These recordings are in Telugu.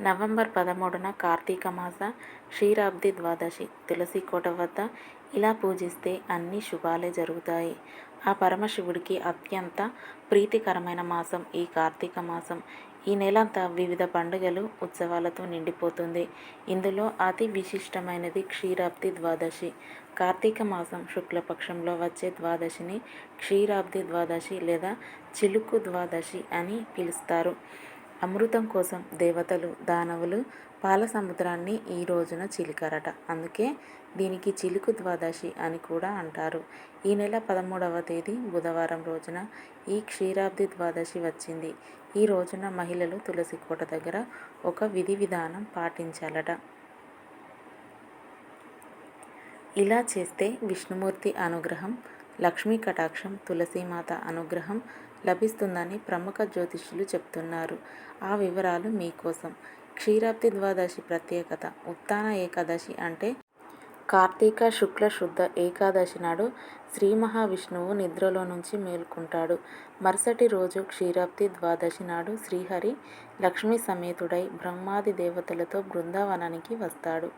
నవంబర్ పదమూడున కార్తీక మాస క్షీరాబ్ది ద్వాదశి తులసి కోట వద్ద ఇలా పూజిస్తే అన్ని శుభాలే జరుగుతాయి. ఆ పరమశివుడికి అత్యంత ప్రీతికరమైన మాసం ఈ కార్తీక మాసం. ఈ నెలంతా వివిధ పండుగలు ఉత్సవాలతో నిండిపోతుంది. ఇందులో అతి విశిష్టమైనది క్షీరాబ్ది ద్వాదశి. కార్తీక మాసం శుక్లపక్షంలో వచ్చే ద్వాదశిని క్షీరాబ్ది ద్వాదశి లేదా చిలుకు ద్వాదశి అని పిలుస్తారు. అమృతం కోసం దేవతలు దానవులు పాల సముద్రాన్ని ఈ రోజున చిలికారట. అందుకే దీనికి చిలుకు ద్వాదశి అని కూడా అంటారు. ఈ నెల పదమూడవ తేదీ బుధవారం రోజున ఈ క్షీరాబ్ది ద్వాదశి వచ్చింది. ఈ రోజున మహిళలు తులసి కోట దగ్గర ఒక విధి విధానం పాటించాలట. ఇలా చేస్తే విష్ణుమూర్తి అనుగ్రహం లక్ష్మీ కటాక్షం తులసీమాత అనుగ్రహం లభిస్తుందని ప్రముఖ జ్యోతిష్యులు చెప్తున్నారు. ఆ వివరాలు మీకోసం. క్షీరాబ్ది ద్వాదశి ప్రత్యేకత ఉత్తాన ఏకాదశి అంటే కార్తీక శుక్ల శుద్ధ ఏకాదశి నాడు శ్రీ మహావిష్ణువు నిద్రలో నుంచి మేల్కొంటాడు. మరుసటి రోజు క్షీరాబ్ది ద్వాదశి నాడు శ్రీహరి లక్ష్మీ సమేతుడై బ్రహ్మాది దేవతలతో బృందావనానికి వస్తాడు.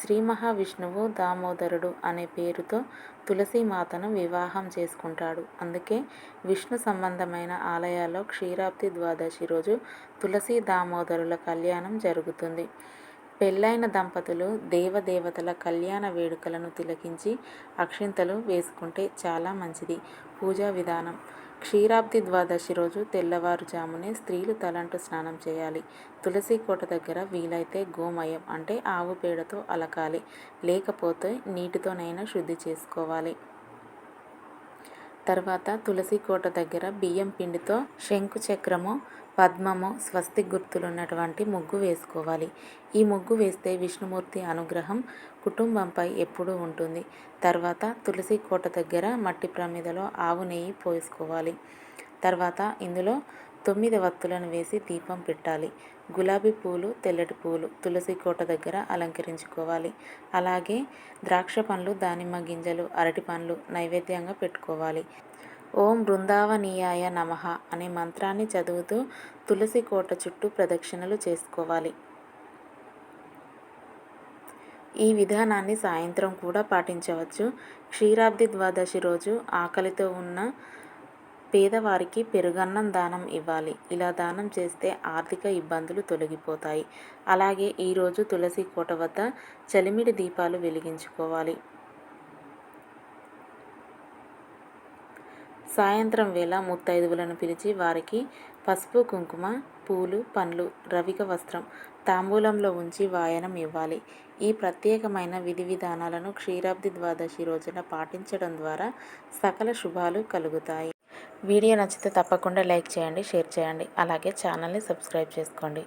శ్రీ మహావిష్ణువు దామోదరుడు అనే పేరుతో తులసీమాతను వివాహం చేసుకుంటాడు. అందుకే విష్ణు సంబంధమైన ఆలయాల్లో క్షీరాబ్ది ద్వాదశి రోజు తులసి దామోదరుల కళ్యాణం జరుగుతుంది. పెళ్ళైన దంపతులు దేవదేవతల కళ్యాణ వేడుకలను తిలకించి అక్షింతలు వేసుకుంటే చాలా మంచిది. పూజా విధానం. క్షీరాబ్ది ద్వాదశి రోజు తెల్లవారుజామునే స్త్రీలు తలంటు స్నానం చేయాలి. తులసి కోట దగ్గర వీలైతే గోమయం అంటే ఆవు పేడతో అలకాలి. లేకపోతే నీటితోనైనా శుద్ధి చేసుకోవాలి. తర్వాత తులసి కోట దగ్గర బియ్యం పిండితో శంకు చక్రము పద్మము స్వస్తి గుర్తులున్నటువంటి ముగ్గు వేసుకోవాలి. ఈ ముగ్గు వేస్తే విష్ణుమూర్తి అనుగ్రహం కుటుంబంపై ఎప్పుడూ ఉంటుంది. తర్వాత తులసి కోట దగ్గర మట్టి ప్రమిదలో ఆవు నెయ్యి పోసుకోవాలి. తర్వాత ఇందులో తొమ్మిది వత్తులను వేసి దీపం పెట్టాలి. గులాబీ పూలు తెల్లటి పూలు తులసి కోట దగ్గర అలంకరించుకోవాలి. అలాగే ద్రాక్ష పండ్లు దానిమ్మ గింజలు అరటి పండ్లు నైవేద్యంగా పెట్టుకోవాలి. ఓం బృందావనీయాయ నమ అనే మంత్రాన్ని చదువుతూ తులసి కోట చుట్టూ ప్రదక్షిణలు చేసుకోవాలి. ఈ విధానాన్ని సాయంత్రం కూడా పాటించవచ్చు. క్షీరాబ్ది ద్వాదశి రోజు ఆకలితో ఉన్న పేదవారికి పెరుగన్నం దానం ఇవ్వాలి. ఇలా దానం చేస్తే ఆర్థిక ఇబ్బందులు తొలగిపోతాయి. అలాగే ఈరోజు తులసి కోట వద్ద చలిమిడి దీపాలు వెలిగించుకోవాలి. సాయంత్రం వేళ ముత్తైదువులను పిలిచి వారికి పసుపు కుంకుమ పూలు పండ్లు రవిక వస్త్రం తాంబూలంలో ఉంచి వాయనం ఇవ్వాలి. ఈ ప్రత్యేకమైన విధి విధానాలను క్షీరాబ్ది ద్వాదశి రోజున పాటించడం ద్వారా సకల శుభాలు కలుగుతాయి. వీడియో నచ్చితే తప్పకుండా లైక్ చేయండి షేర్ చేయండి. అలాగే ఛానల్ని సబ్స్క్రైబ్ చేసుకోండి.